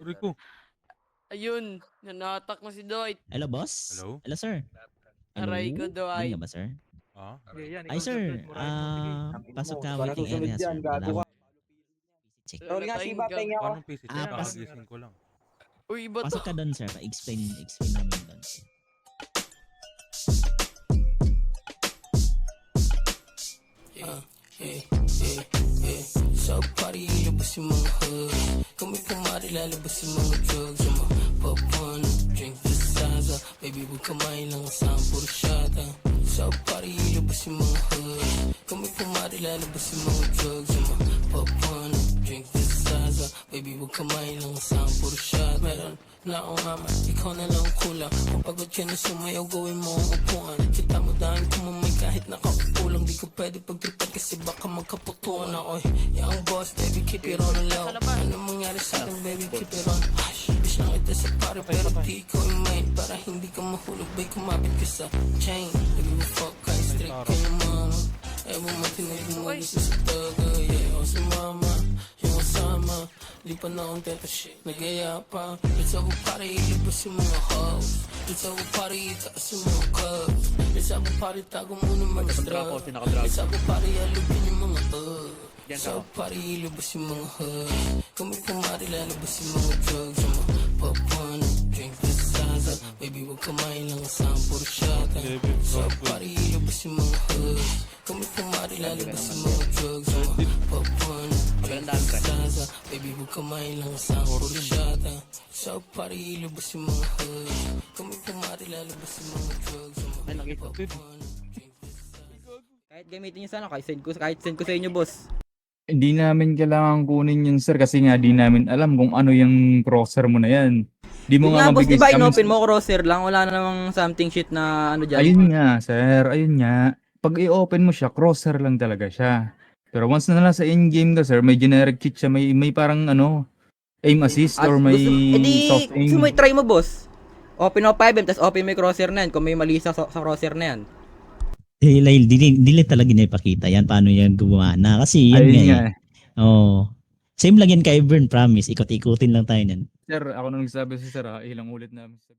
Rico. Ayun, nanatak na si Dwight. Hello, boss? Hello? Hello, sir. Aray ko, Dwight. Ano ka ba, sir? Ah? Ay, sir. Ah, pasok ka waiting area, sir. Wala- Check. Tol nga, si Bateng ako. Paano PC? Ah, pas- Kakagising ko lang. Uy, iba to. Pasok ka doon, sir. Explain, explain namin pumari, lalabas yung mga drugs Yung mga papan, drink the saza Baby, huwag kamain lang sa puro shata. Sa party, ilabas yung mga hugs Kami pumari, lalabas yung mga drugs Yung mga papan, drink the saza Baby, huwag kamain lang sa puro shata. Meron na akong ama, ikaw na lang kulang Kung pagod ka na sumayaw, gawin mo ang upuan. Kita mo dahil kumamay kahit nakakakulang Di ko pwede pagtripan kasi baka magkaputuan ako eh. Young boss, baby, keep it on the low. Ano mangyari sa akin, baby, keep it on. Hush, bitch lang kita sa pare pero di ko main Para hindi ka mahulog, bay, kumapit ka sa chain. Baby, we fuck, kaya strict ka yung mama. Ewan mo, tinagumuli sa sa taga Yeah, o sumama, yung kasama. Di pa na akong teta shit, nagaya pa. Let's go party, ilabas yung mga hoes. Let's go party, itaas yung mga cups Let's go party, tago muna mga drugs Let's go party, alubin yung mga uh Sa party, ilabas yung mga hugs Kami pumari, lalabas yung mga drugs. Yung mga papan, drink the saza Baby, huwag kamain lang sa puro shata Sa party, ilabas yung mga hugs Kami pumari, lalabas yung mga drugs. Yung mga papan, drink the saza Baby, huwag kamain lang sa puro shata Sa party, ilabas yung mga hugs Kami pumari, lalabas yung mga drugs Drink the saza Kahit gamitin nyo sana, kahit send ko, kahit send ko sa inyo, boss. Hindi namin kailangan kunin yun sir kasi nga di namin alam kung ano yung crosser mo na yan. Di mo nga nga, boss, di mabigay ba inopen mo, crosser lang, wala na namang something shit na ano dyan. Ayun nga sir, ayun nga. Pag i-open mo siya, crosser lang talaga siya. Pero once na nasa in-game ka sir, may generic cheat siya, may, may parang ano, aim assist As- or may gusto, edi, soft aim. gusto mo i-try mo, boss. Open mo 5M, tapos open mo yung crosser na yan, kung may mali sa, sa crosser na yan. Eh, Lail, dili, dili talaga niya ipakita yan. Paano yan gumana? Kasi yun Ayun nga nga. eh. Oo. Same lang yan kay Bern, promise. Ikot-ikutin lang tayo yan. Sir, ako nang nagsabi sa sir ha, ilang ulit namin.